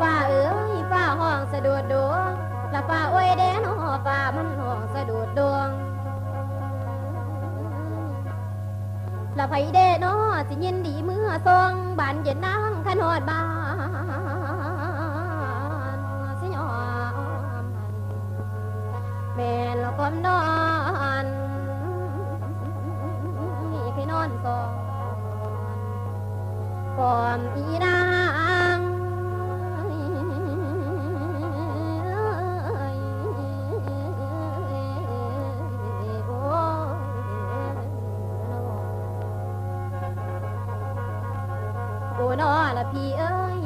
ละฟ้าเอ้ยฟ้าห้องสะดุดดวงละฟ้าโอ้ยแดนหอฟ้ามันห้องสะดุดดวงละไผเดนอสิยินดีเมื่อทรงบานเย็นนางขนอดบ้านสิยอมแม่นละความนอนใครนอนก่อนก่อนอีนา โอ้นอละพี่เอ้ย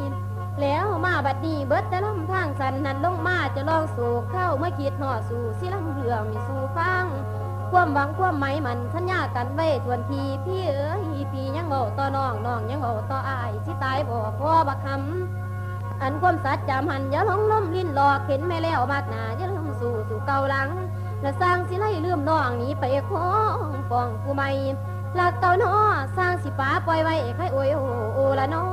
แล้วมาบัดนี้เบิดแต่ลำทางสันนั้นลงมาจะลองสู่เข้าเมื่อคิดหอดสู่สิลำเรืองมีสู่ฟัง ความหวังความหมมันสัญญากันไว้ทวนทีพี่เอ้ยพี่ยังเบาต่อน้องน้องยังเบาต่ออายสิตายบ่พอบักคำอันความสัจจำหันอย่าหลงล้มลิ้นหลอกเห็นไม่แล้วมากหนาอย่าลืมสู่สู่เก่าหลังและสร้างสิไล่ลืมน้องนี้ไปของปองกูไม่ ลักเก่าน้อสร้างสิป้าปล่อยไว้ใครโอยโอโอละน้อ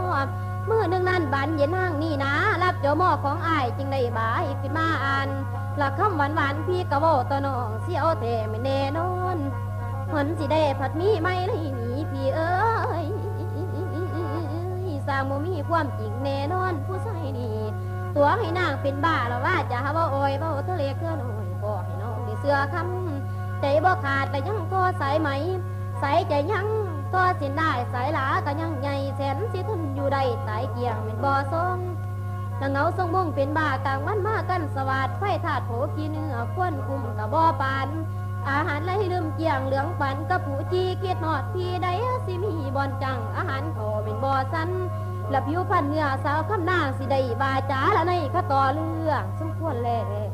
เมื่อนึงนั้นบันเย็นห้างนี่นะรับเจ้าหม้อของอายจึงได้บายขึ้นมาอ่านหลักคำหวานหวานพี่กะโวตน้องเสียวแต่ไม่แน่นอนผลสิได้ผัดมีไม่เลยหนีพี่เอ้ยสร้างบ่มีความจริงแน่นอนผู้ชายนี่ตัวให้นางเป็นบ้าแล้วว่าจะหาว่าโอยเบ้าทะเลเกลือหน่อยก็ให้น้องได้เสื้อคำใจบ่ขาดแต่ยังก็สายไหม ใส่ใจยังก็สินได้สายหลาก็ยังใหญ่แสนสิทุนอยู่ได้ตายเกี่ยงเป็นบ่อทรงละเงาทรงบงเป็นบ้ากลางวันมากันสวัสดไฟถาดโผกีเนื้อควนคุมกับบ่อปาน อาหารไหลลืมเกี่ยงเหลืองปันกับผู้จีเกียดหอดพี่ใดสิมีบอนจังอาหารขอเป็นบ่อสันและผิวพันเนื้อสาวคำนาสิได้บาจาละในข้าต่อเรื่องสมควรแล้ว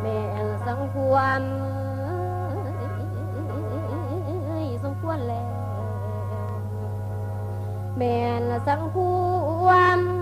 แม่สังควร สมควรแล้